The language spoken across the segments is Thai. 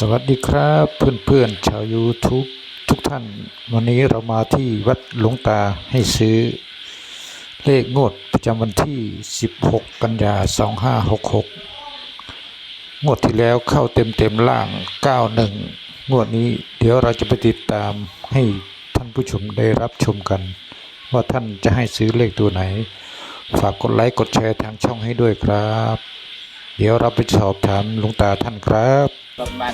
สวัสดีครับเพื่อนๆชาว YouTube ทุกท่าน วันนี้เรามาที่วัดหลวงตาให้ซื้อ เลขงวดประจำวันที่ 16 กันยา 2566 งวดที่แล้วเข้าเต็มๆล่าง 91 งวดนี้เดี๋ยวเราจะไปติดตามให้ท่านผู้ชมได้รับชมกัน ว่าท่านจะให้ซื้อเลขตัวไหน ฝากกดไลค์กดแชร์ทางช่องให้ด้วยครับ เดี๋ยวเราไปสอบถามหลวงตาท่านครับ ประมาณ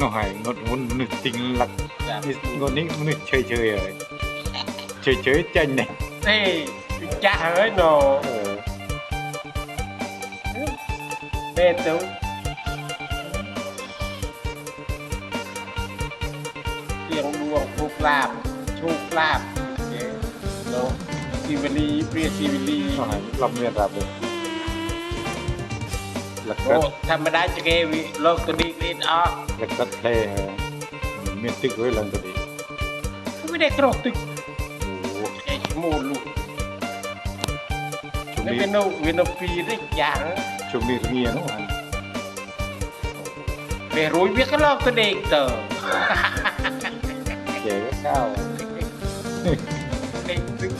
nó hay nó muốn nó tinh lắc สาม nó ní nó chơi chơi rồi chơi chơi tranh này เฮ้ยจ้าเฮ้ยโน ờ, เบ็ดตุ้งเสียงดวงโช คลาภโชคลาภเย้โนซีวิลีเปรียซีวิลี nó hay làm miệng ra được lật โอ้ cất ธรรมดาจะเกวิโลกตัวนี้กรีดออก lật cất play miệng tích với lần rồi đi ไม่ได้ตรกตึก Ồ, ไอ้หมูลูก chúng ไม่ đi เป็นโนเวนปีได้อย่าง chúng đi nghe nó hay ไปรู้วิกโลกตัวเด็กเตอ trẻ cái cao เด็กตึก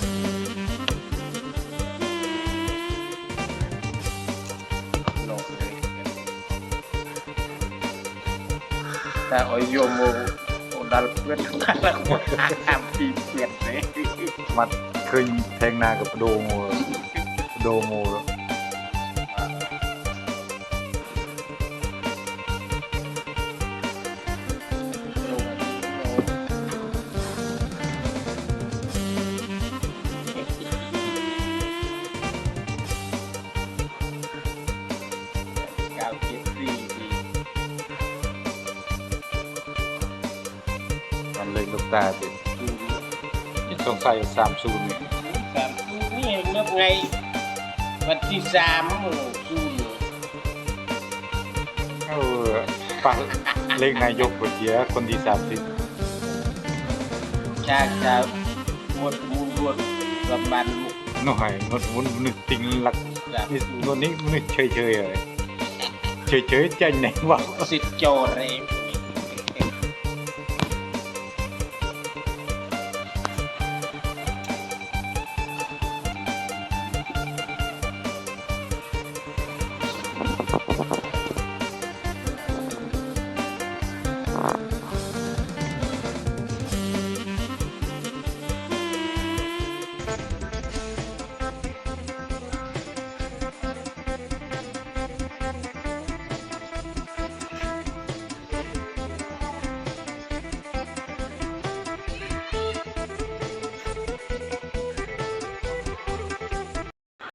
แต่ออยโยมโอดัลเพื่อนทุกคนแล้วก็ทำปีเปลี่ยนเลย mặt khơi thèn na กับ đồ mù đồ mù đó เก้าเจ็ด มันเลยลูกตาติดสงสัยสามศูนย์เนี่ยสามศูนย์นี่เมื่อไงวันที่สามศูนย์เออปะเลขนายกปวดเสียคนที่สามสิบจากจะหมดมูลรวดประมาณลูก nó hay nó muốn nó tinh lắc สามศูนย์ nó ní nó chơi chơi rồi chơi chơi tranh này vào สิทธิ์โจเร Bye.